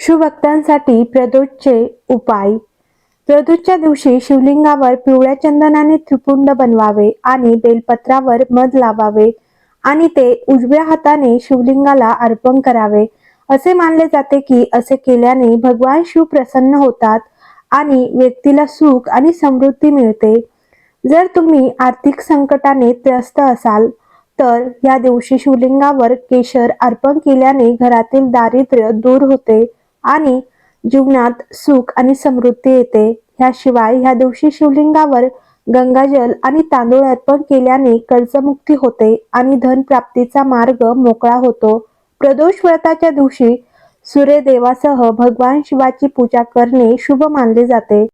शिवभक्तांसाठी प्रदोषचे उपाय. प्रदोषच्या दिवशी शिवलिंगावर पिवळ्या चंदनाने त्रिपुंड बनवावे आणि बेलपत्रावर मध लावावे आणि ते उजव्या हाताने शिवलिंगाला अर्पण करावे. असे मानले जाते की असे केल्याने भगवान शिव प्रसन्न होतात आणि व्यक्तीला सुख आणि समृद्धी मिळते. जर तुम्ही आर्थिक संकटाने त्रस्त असाल तर या दिवशी शिवलिंगावर केशर अर्पण केल्याने घरातील दारिद्र्य दूर होते. आणि जीवनात सुख आणि समृद्धी येते. ह्याशिवाय ह्या दिवशी शिवलिंगावर गंगाजल आणि तांदूळ अर्पण केल्याने कर्जमुक्ती होते आणि धन प्राप्तीचा मार्ग मोकळा होतो. प्रदोष व्रताच्या दिवशी सूर्यदेवासह भगवान शिवाची पूजा करणे शुभ मानले जाते.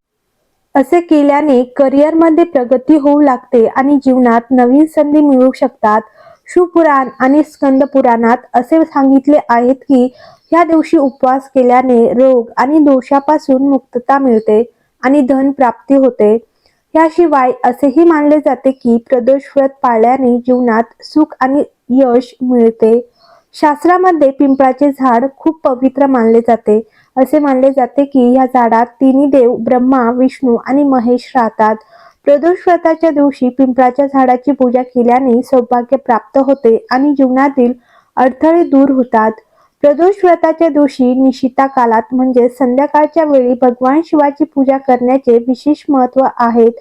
असे केल्याने करिअरमध्ये प्रगती होऊ लागते आणि जीवनात नवीन संधी मिळू शकतात. शिवपुराण आणि स्कंद पुराणात असे सांगितले आहेत की या दिवशी उपवास केल्याने रोग आणि दोषापासून मुक्तता मिळते आणि धन प्राप्ती होते. याशिवाय असेही मानले जाते की प्रदोष व्रत पाळल्याने जीवनात सुख आणि यश मिळते. शास्त्रामध्ये पिंपळाचे झाड खूप पवित्र मानले जाते. असे मानले जाते की या झाडात तिन्ही देव ब्रह्मा विष्णू आणि महेश राहतात. प्रदोष व्रताच्या दिवशी पिंपळाच्या झाडाची पूजा केल्याने सौभाग्य प्राप्त होते आणि जीवनातील अडथळे दूर होतात. प्रदोष व्रताच्या दिवशी निशिता कालात म्हणजे संध्याकाळच्या वेळी भगवान शिवाची पूजा करण्याचे विशेष महत्त्व आहेत.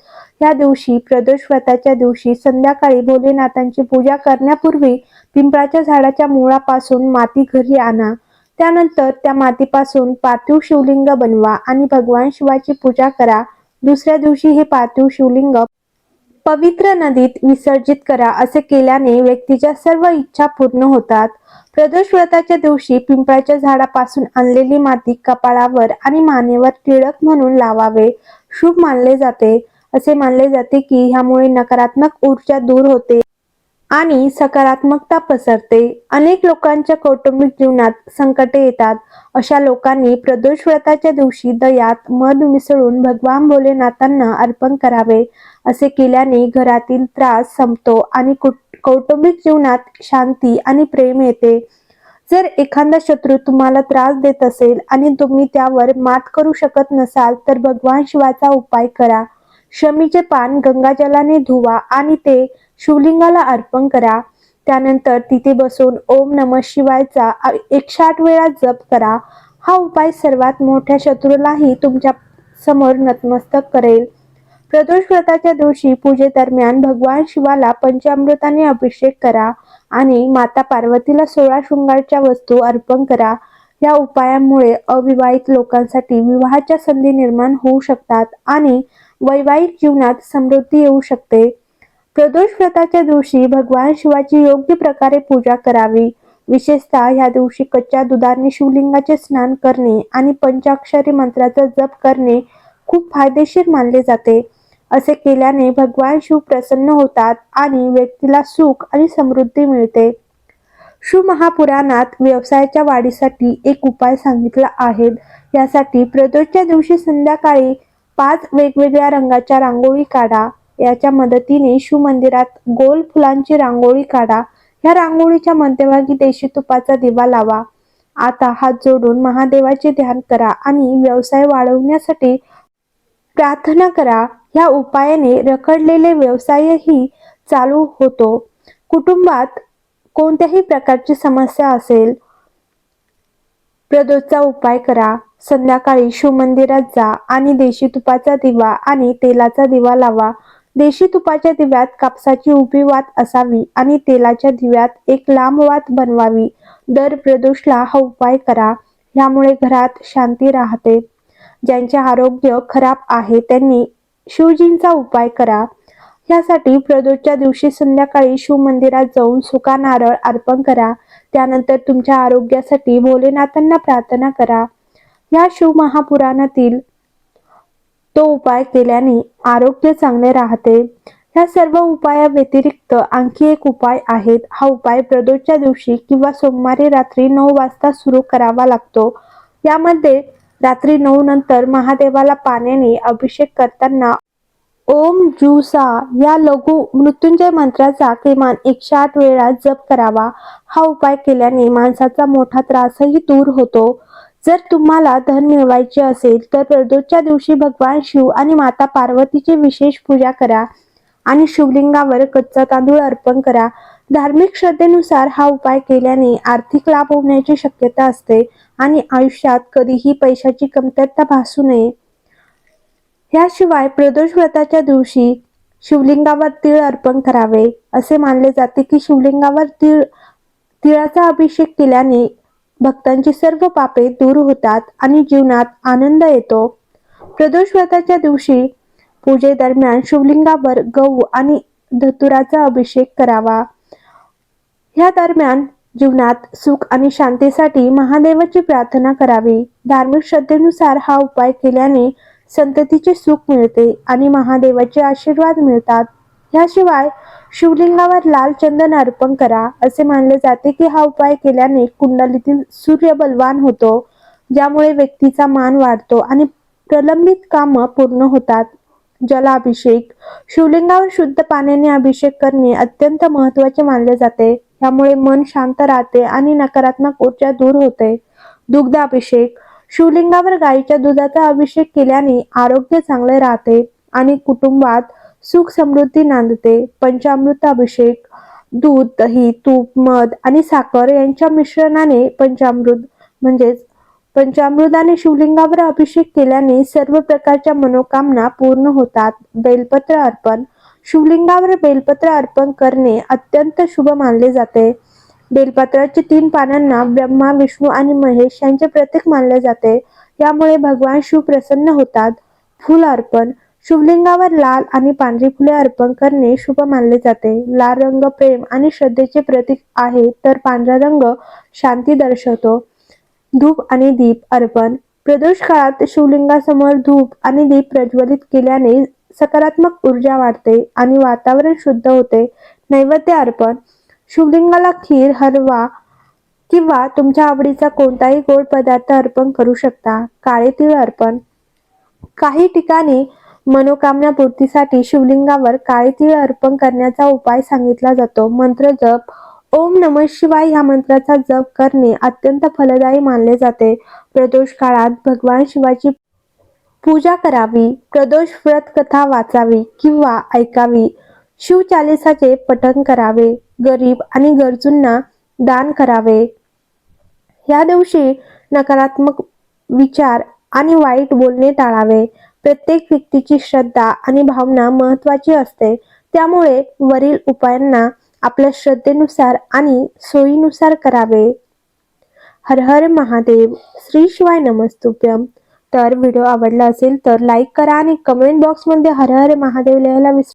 या दिवशी प्रदोष व्रताच्या दिवशी संध्याकाळी भोलेनाथांची पूजा करण्यापूर्वी पिंपळाच्या झाडाच्या मुळापासून माती घरी आणा. त्यानंतर त्या मातीपासून पार्थिव शिवलिंग बनवा आणि भगवान शिवाची पूजा करा. दुसऱ्या दिवशी हे पार्थिव शिवलिंग पवित्र नदीत विसर्जित करा असे केल्याने व्यक्तीच्या सर्व इच्छा पूर्ण होतात. प्रदोष व्रताच्या दिवशी पिंपळाच्या झाडापासून आणलेली माती कपाळावर आणि मानेवर टिळक म्हणून लावावे. शुभ मानले जाते. असे मानले जाते की ह्यामुळे नकारात्मक ऊर्जा दूर होते. आणि सकारात्मकता पसरते. अनेक लोकांच्या कौटुंबिक जीवनात संकटे येतात. अशा लोकांनी प्रदोष व्रताच्या दिवशी दयात मध मिसळून भगवान भोलेनाथांना अर्पण करावे असे केल्याने घरातील त्रास संपतो आणि कुट- कौटुंबिक जीवनात शांती आणि प्रेम येते. जर एखादा शत्रू तुम्हाला त्रास देत असेल आणि तुम्ही त्यावर मात करू शकत नसाल तर भगवान शिवाचा उपाय करा. शमीचे पान गंगाजलाने धुवा आणि ते शिवलिंगाला अर्पण करा. त्यानंतर तिथे बसून ओम नम शिवायचा एकशे आठ वेळा जप करा. हा उपाय सर्वात मोठ्या शत्रूलाही तुमच्यासमोर नतमस्तक करेल. प्रदोष व्रताच्या दिवशी पूजेदरम्यान भगवान शिवाला पंचामृताने अभिषेक करा आणि माता पार्वतीला सोळा शृंगारच्या वस्तू अर्पण करा. या उपायामुळे अविवाहित लोकांसाठी विवाहाच्या संधी निर्माण होऊ शकतात आणि वैवाहिक जीवनात समृद्धी येऊ शकते. प्रदोष व्रताच्या दिवशी भगवान शिवाची योग्य प्रकारे पूजा करावी. विशेषतः या दिवशी कच्च्या दुधाने शिवलिंगाचे स्नान करणे आणि पंचाक्षरी मंत्राचा जप करणे खूप फायदेशीर मानले जाते. असे केल्याने भगवान शिव प्रसन्न होतात आणि व्यक्तीला सुख आणि समृद्धी मिळते. शिव महापुराणात व्यवसायाच्या वाढीसाठी एक उपाय सांगितला आहे. यासाठी प्रदोषच्या दिवशी संध्याकाळी पाच वेगवेगळ्या रंगाच्या रांगोळी काढा. याच्या मदतीने शिव मंदिरात गोल फुलांची रांगोळी काढा. या रांगोळीच्या मध्यभागी देशी तुपाचा दिवा लावा. आता हात जोडून महादेवाचे ध्यान करा आणि व्यवसाय वाढवण्यासाठी प्रार्थना करा. या उपायाने रखडलेले व्यवसायही चालू होतो. कुटुंबात कोणत्याही प्रकारची समस्या असेल प्रदोषचा उपाय करा. संध्याकाळी शिवमंदिरात जा आणि देशी तुपाचा दिवा आणि तेलाचा दिवा लावा. देशी तुपाच्या दिव्यात कापसाची उभी वात असावी आणि तेलाच्या दिव्यात एक लांब वात बनवावी. दर प्रदोषला हा उपाय करा. यामुळे घरात शांती राहते. ज्यांचे आरोग्य खराब आहे त्यांनी शिवजींचा उपाय करा. यासाठी प्रदोषच्या दिवशी संध्याकाळी शिव मंदिरात जाऊन सुका नारळ अर्पण करा. त्यानंतर तुमच्या आरोग्यासाठी भोलेनाथांना प्रार्थना करा. या शिव महापुराणातील तो उपाय केल्याने आरोग्य चांगले राहते. या सर्व उपाया व्यतिरिक्त आणखी एक उपाय आहेत. हा उपाय प्रदोषच्या दिवशी किंवा सोमवारी रात्री नऊ वाजता सुरू करावा लागतो. यामध्ये रात्री नऊ नंतर महादेवाला पाण्याने अभिषेक करताना ओम जुसा या लघु मृत्युंजय मंत्राचा किमान एकशे आठ वेळा जप करावा. हा उपाय केल्याने माणसाचा मोठा त्रासही दूर होतो. जर तुम्हाला धन मिळवायचे असेल तर प्रदोषच्या दिवशी भगवान शिव आणि माता पार्वतीची विशेष पूजा करा आणि शिवलिंगावर कच्चा तांदूळ अर्पण करा. धार्मिक श्रद्धेनुसार हा उपाय केल्याने आर्थिक लाभ होण्याची शक्यता असते आणि आयुष्यात कधीही पैशाची कमतरता भासू नये. याशिवाय प्रदोष व्रताच्या दिवशी शिवलिंगावर तीळ अर्पण करावे असे मानले जाते की शिवलिंगावर तीळ तिळाचा अभिषेक केल्याने भक्तांची सर्व पापे दूर होतात आणि जीवनात आनंद येतो. प्रदोष व्रताच्या दिवशी पूजेदरम्यान शिवलिंगावर गहू आणि धतुराचा अभिषेक करावा. ह्या दरम्यान जीवनात सुख आणि शांतीसाठी महादेवाची प्रार्थना करावी. धार्मिक श्रद्धेनुसार हा उपाय केल्याने संततीचे सुख मिळते आणि महादेवाचे आशीर्वाद मिळतात. याशिवाय शिवलिंगावर लाल चंदन अर्पण करा असे मानले जाते की हा उपाय केल्याने कुंडलीतील सूर्य बलवान होतो ज्यामुळे व्यक्तीचा मान वाढतो आणि प्रलंबित कामं पूर्ण होतात. जलाभिषेक शिवलिंगावर शुद्ध पाण्याने अभिषेक करणे अत्यंत महत्त्वाचे मानले जाते. यामुळे मन शांत राहते आणि नकारात्मक ऊर्जा दूर होते. दुग्धाभिषेक शिवलिंगावर गाईच्या दुधाचा अभिषेक केल्याने आरोग्य चांगले राहते आणि कुटुंबात सुख समृद्धी नांदते. पंचामृत अभिषेक दूध दही तूप मध आणि साखर यांच्या मिश्रणाने पंचामृत म्हणजेच पंचामृताने शिवलिंगावर अभिषेक केल्याने सर्व प्रकारच्या मनोकामना पूर्ण होतात. बेलपत्र अर्पण. शिवलिंगावर बेलपत्र अर्पण करणे अत्यंत शुभ मानले जाते. बेलपत्राचे तीन पानांना ब्रह्मा विष्णू आणि महेश यांचे प्रतीक मानले जाते. यामुळे भगवान शिव प्रसन्न होतात. फुल अर्पण. शिवलिंगावर लाल आणि पांढरी फुले अर्पण करणे शुभ मानले जाते. लाल रंग प्रेम आणि श्रद्धेचे प्रतीक आहे तर पांढरा रंग शांती दर्शवतो. धूप आणि दीप अर्पण. प्रदोष काळात शिवलिंगासमोर धूप आणि दीप प्रज्वलित केल्याने सकारात्मक ऊर्जा वाढते आणि वातावरण शुद्ध होते. नैवेद्य अर्पण. शिवलिंगाला खीर हलवा किंवा तुमच्या आवडीचा कोणताही गोड पदार्थ अर्पण करू शकता. काळे तीळ अर्पण. काही ठिकाणी मनोकामना पूर्तीसाठी शिवलिंगावर काळी तीळ अर्पण करण्याचा उपाय सांगितला जातो. मंत्र जप. ओम नम शिवाय या मंत्राचा जप करणे अत्यंत फलदायी मानले जाते. प्रदोष काळात भगवान शिवाची पूजा करावी प्रदोष व्रत कथा वाचावी किंवा ऐकावी शिवचालिसाचे पठन करावे गरीब आणि गरजूंना दान करावे. या दिवशी नकारात्मक विचार आणि वाईट बोलणे टाळावे. प्रत्येक व्यक्तीची श्रद्धा आणि भावना महत्वाची असते. त्यामुळे वरील उपायांना आपल्या श्रद्धेनुसार आणि सोयीनुसार करावे. हर हर महादेव. श्री शिवाय नमस्तुभ्यम. तर व्हिडिओ आवडला असेल तर लाईक करा आणि कमेंट बॉक्समध्ये हर हर महादेव लिहायला विसरू